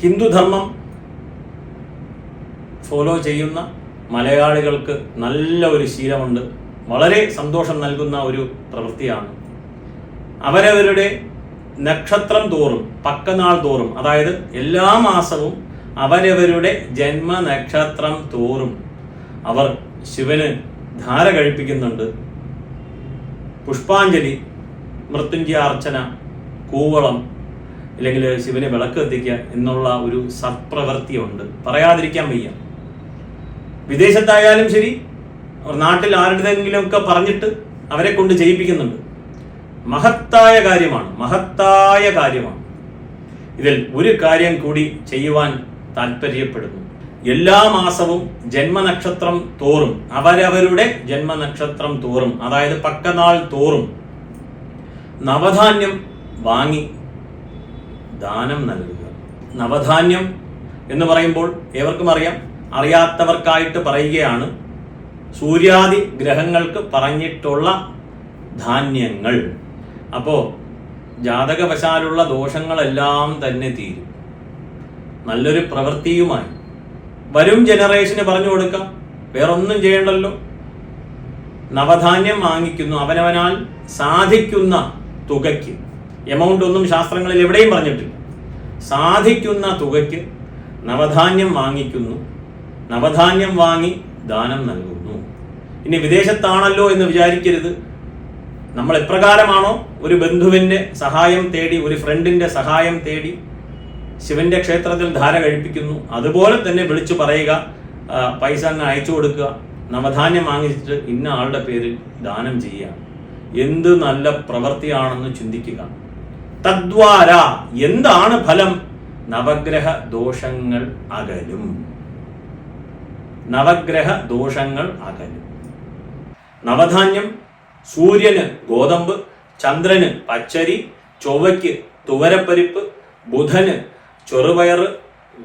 ഹിന്ദുധർമ്മം follow ചെയ്യുന്ന മലയാളികൾക്ക് നല്ല ഒരു ശീലമുണ്ട്. വളരെ സന്തോഷം നൽകുന്ന ഒരു പ്രവൃത്തിയാണ്. അവരവരുടെ നക്ഷത്രം തോറും പക്കനാൾ തോറും അതായത് എല്ലാ മാസവും അവരവരുടെ ജന്മ നക്ഷത്രം തോറും അവർ ശിവന് ധാര കഴിപ്പിക്കുന്നുണ്ട്. പുഷ്പാഞ്ജലി മൃത്യുഞ്ജയാർച്ചന കൂവളം അല്ലെങ്കിൽ ശിവനെ വിളക്ക് എത്തിക്കുക എന്നുള്ള ഒരു സത്പ്രവൃത്തിയുണ്ട്. പറയാതിരിക്കാൻ വയ്യ. വിദേശത്തായാലും ശരി നാട്ടിൽ ആരുടെതെങ്കിലും ഒക്കെ പറഞ്ഞിട്ട് അവരെ കൊണ്ട് ചെയ്യിപ്പിക്കുന്നുണ്ട്. മഹത്തായ കാര്യമാണ് മഹത്തായ കാര്യമാണ്. ഇതിൽ ഒരു കാര്യം കൂടി ചെയ്യുവാൻ താല്പര്യപ്പെടുന്നു. എല്ലാ മാസവും ജന്മനക്ഷത്രം തോറും അവരവരുടെ ജന്മനക്ഷത്രം തോറും അതായത് പക്കനാൾ തോറും നവധാന്യം വാങ്ങി ദാനം നൽകുക. നവധാന്യം എന്ന് പറയുമ്പോൾ ഏവർക്കും അറിയാം. അറിയാത്തവർക്കായിട്ട് പറയുകയാണ് സൂര്യാദി ഗ്രഹങ്ങൾക്ക് പറഞ്ഞിട്ടുള്ള ധാന്യങ്ങൾ. അപ്പോൾ ജാതകവശാലുള്ള ദോഷങ്ങളെല്ലാം തന്നെ തീരും. നല്ലൊരു പ്രവൃത്തിയുമായി. വരും ജനറേഷന് പറഞ്ഞു കൊടുക്കാം. വേറൊന്നും ചെയ്യണ്ടല്ലോ. നവധാന്യം വാങ്ങിക്കുന്നു. അവനവനാൽ സാധിക്കുന്ന തുകയ്ക്ക്. എമൗണ്ട് ഒന്നും ശാസ്ത്രങ്ങളിൽ എവിടെയും പറഞ്ഞിട്ടില്ല. സാധിക്കുന്ന തുകയ്ക്ക് നവധാന്യം വാങ്ങിക്കുന്നു. നവധാന്യം വാങ്ങി ദാനം നൽകുന്നു. ഇനി വിദേശത്താണല്ലോ എന്ന് വിചാരിക്കരുത്. നമ്മൾ എപ്രകാരമാണോ ഒരു ബന്ധുവിന്റെ സഹായം തേടി ഒരു ഫ്രണ്ടിന്റെ സഹായം തേടി ശിവന്റെ ക്ഷേത്രത്തിൽ ധാര കഴിപ്പിക്കുന്നു. അതുപോലെ തന്നെ വിളിച്ചു പറയുക പൈസ അങ്ങ് അയച്ചു കൊടുക്കുക. നവധാന്യം വാങ്ങിച്ചിട്ട് ഇന്ന ആളുടെ പേരിൽ ദാനം ചെയ്യുക. എന്ത് നല്ല പ്രവൃത്തിയാണെന്ന് ചിന്തിക്കുക. തദ്വാര. എന്താണ് ഫലം? നവഗ്രഹ ദോഷങ്ങൾ അകലും. നവഗ്രഹ ദോഷങ്ങൾ അകലും. നവധാന്യം സൂര്യന് ഗോതമ്പ് ചന്ദ്രന് പച്ചരി ചൊവ്വയ്ക്ക് തുവരപ്പരിപ്പ് ബുധന് ചെറുപയർ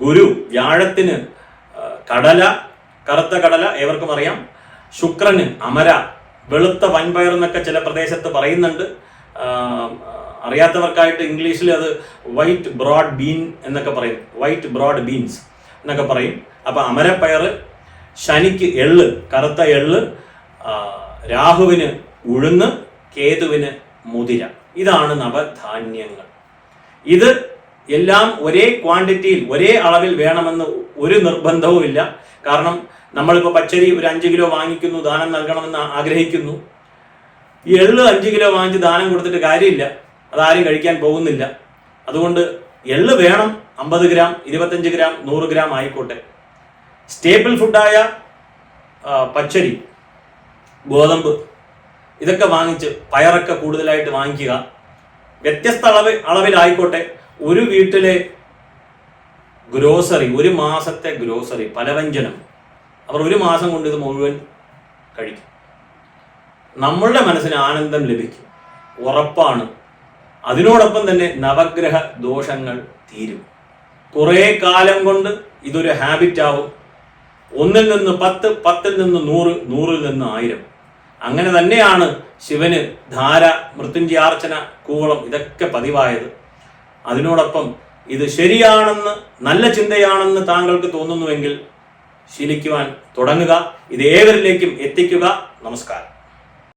ഗുരു വ്യാഴത്തിന് കടല കറുത്ത കടല ഏവർക്കും അറിയാം. ശുക്രന് അമര വെളുത്ത വൻപയർ എന്നൊക്കെ ചില പ്രദേശത്ത് പറയുന്നുണ്ട്. അറിയാത്തവർക്കായിട്ട് ഇംഗ്ലീഷിൽ അത് വൈറ്റ് ബ്രോഡ് ബീൻ എന്നൊക്കെ പറയും. വൈറ്റ് ബ്രോഡ് ബീൻസ് എന്നൊക്കെ പറയും. അപ്പോൾ അമരപ്പയർ ശനിക്ക് എള്ള് കറുത്ത എള്ള് രാഹുവിന് ഉഴുന്ന് കേതുവിന് മുതിര. ഇതാണ് നവധാന്യങ്ങൾ. ഇത് എല്ലാം ഒരേ ക്വാണ്ടിറ്റിയിൽ ഒരേ അളവിൽ വേണമെന്ന് ഒരു നിർബന്ധവും ഇല്ല. കാരണം നമ്മളിപ്പോൾ പച്ചരി ഒരു അഞ്ച് കിലോ വാങ്ങിക്കുന്നു ദാനം നൽകണമെന്ന് ആഗ്രഹിക്കുന്നു. ഈ എള്ള് അഞ്ച് കിലോ വാങ്ങിച്ച് ദാനം കൊടുത്തിട്ട് കാര്യമില്ല. അതാരും കഴിക്കാൻ പോകുന്നില്ല. അതുകൊണ്ട് എള്ള് വേണം അമ്പത് ഗ്രാം ഇരുപത്തഞ്ച് ഗ്രാം നൂറ് ഗ്രാം ആയിക്കോട്ടെ. സ്റ്റേബിൾ ഫുഡായ പച്ചരി ഗോതമ്പ് ഇതൊക്കെ വാങ്ങിച്ച് പയറൊക്കെ കൂടുതലായിട്ട് വാങ്ങിക്കുക. വ്യത്യസ്ത അളവ് അളവിലായിക്കോട്ടെ. ഒരു വീട്ടിലെ ഗ്രോസറി ഒരു മാസത്തെ ഗ്രോസറി പലവ്യഞ്ജനം അവർ ഒരു മാസം കൊണ്ട് ഇത് മുഴുവൻ കഴിക്കും. നമ്മളുടെ മനസ്സിന് ആനന്ദം ലഭിക്കും. ഉറപ്പാണ്. അതിനോടൊപ്പം തന്നെ നവഗ്രഹ ദോഷങ്ങൾ തീരും. കുറേ കാലം കൊണ്ട് ഇതൊരു ഹാബിറ്റ് ആവും. ഒന്നിൽ നിന്ന് പത്ത് പത്തിൽ നിന്ന് നൂറ് നൂറിൽ നിന്ന് ആയിരം. അങ്ങനെ തന്നെയാണ് ശിവന് ധാര മൃത്യുഞ്ജയാർച്ചന കൂവളം ഇതൊക്കെ പതിവായത്. അതിനോടൊപ്പം ഇത് ശരിയാണെന്ന് നല്ല ചിന്തയാണെന്ന് താങ്കൾക്ക് തോന്നുന്നുവെങ്കിൽ ശീലിക്കുവാൻ തുടങ്ങുക. ഇത് ഏവരിലേക്കും എത്തിക്കുക. നമസ്കാരം.